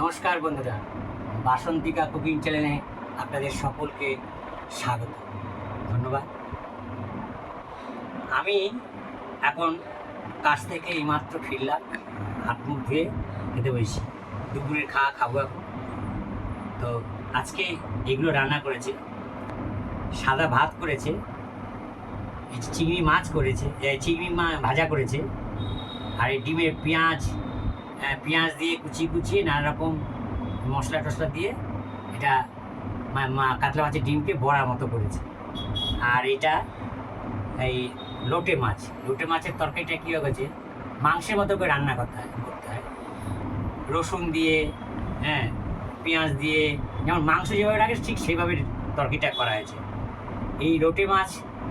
নমস্কার বন্ধুরা, বাসন্তিকা কুকিং চ্যানেলে আপনাদের সকলকে স্বাগত। ধন্যবাদ। আমি এখন কাছ থেকে এইমাত্র ফিরলাম, হাত মুখ ধুয়ে খেতে বসেছি। দুপুরের খাওয়া খাব এখন। তো আজকে এগুলো রান্না করেছে, সাদা ভাত করেছে চিংড়ি মাছ করেছে চিংড়ি মা, ভাজা করেছে, আর এই ডিমের পেঁয়াজ পেঁয়াজ দিয়ে কুচিয়ে কুচিয়ে নানা রকম মশলা টশলা দিয়ে এটা কাতলা মাছের ডিমকে বড়ার মতো করেছে। আর এটা এই লোটে মাছ। লোটে মাছের তরকারিটা কী হয়েছে মাংসের মতো করে রান্না করতে হয় করতে হয়। রসুন দিয়ে হ্যাঁ পেঁয়াজ দিয়ে, যেমন মাংস যেভাবে রাখে ঠিক সেইভাবে তরকারিটা করা হয়েছে। এই লোটে মাছ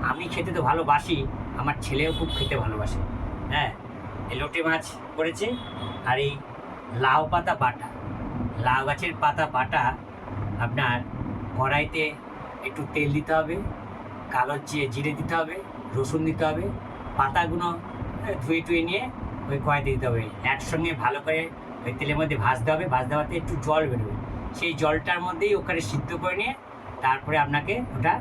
আমি খেতে তো ভালোবাসি, আমার ছেলেও খুব খেতে ভালোবাসে হ্যাঁ। এই লোটে মাছ করেছে আর এই লাউ পাতা বাটা। লাউ গাছের পাতা বাটা আপনার কড়াইতে একটু তেল দিতে হবে, কালো জিরে দিতে হবে, রসুন দিতে হবে, পাতাগুলো ধুয়ে টুয়ে নিয়ে ওই কড়াইতে দিতে হবে। একসঙ্গে ভালো করে ওই তেলের মধ্যে ভাজতে হবে, ভাজতে ভাজতে একটু জল বেরোবে। সেই জলটার মধ্যেই ওখানে সিদ্ধ করে নিয়ে তারপরে আপনাকে ওটা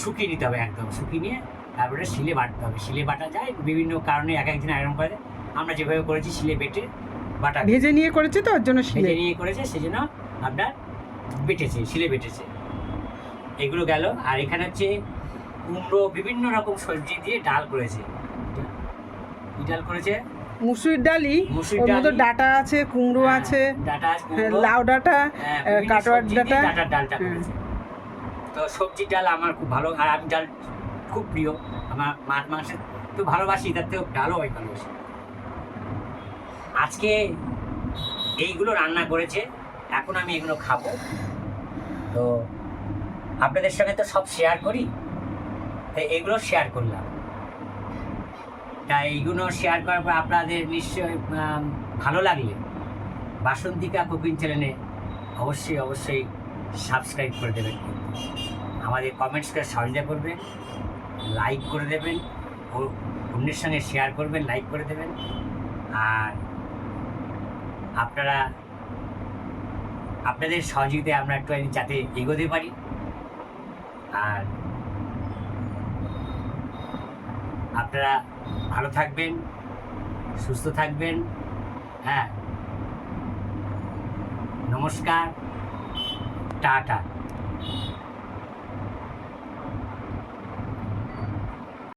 শুকিয়ে নিতে হবে একদম। শুকিয়ে নিয়ে তারপরে শিলে বাটতে হবে। শিলে বাটা যায় বিভিন্ন কারণে এক একদিন আয়রন করে আমরা যেভাবে করেছি শিলে বেটে বাটা ভেজে নিয়ে করেছে তো ওর জন্য শিলে? ভেজে নিয়ে করেছে সেজন্য আপনার বেটেছে শিলে বেটেছে। এগুলো গেল। আর এখানে হচ্ছে কুমড়ো বিভিন্ন রকম সবজি দিয়ে ডাল করেছে। কি ডাল করেছে? মুসুর ডালি মুসুর ওর মধ্যে ডালি। ডাটা আছে কুমড়ো হ্যাঁ, আছে ডাটা আছে, হ্যাঁ, লাউ ডাটা হ্যাঁ, কাটোয়ার সবজি ডাটা। ডালটা তো সবজির ডাল আমার খুব ভালো আর আমি ডাল খুব প্রিয়। আমার মাছ মাংস তো ভালোবাসি, তার থেকেও ডালও আমি ভালোবাসি। আজকে এইগুলো রান্না করেছে, এখন আমি এগুলো খাব। তো আপনাদের সঙ্গে তো সব শেয়ার করি তাই এগুলো শেয়ার করলাম। তাই এইগুলো শেয়ার করার পর আপনাদের নিশ্চয়ই ভালো লাগলে বাসন্তিকা কুকিং চ্যানেলে অবশ্যই অবশ্যই সাবস্ক্রাইব করে দেবেন আমাদের কমেন্টস করে করবেন লাইক করে দেবেন অন্যের সঙ্গে শেয়ার করবেন লাইক করে দেবেন। আর আপনারা, আপনাদের সহযোগিতায় আমরা একটু যাতে এগোতে পারি। আর আপনারা ভালো থাকবেন, সুস্থ থাকবেন। হ্যাঁ। নমস্কার, টাটা।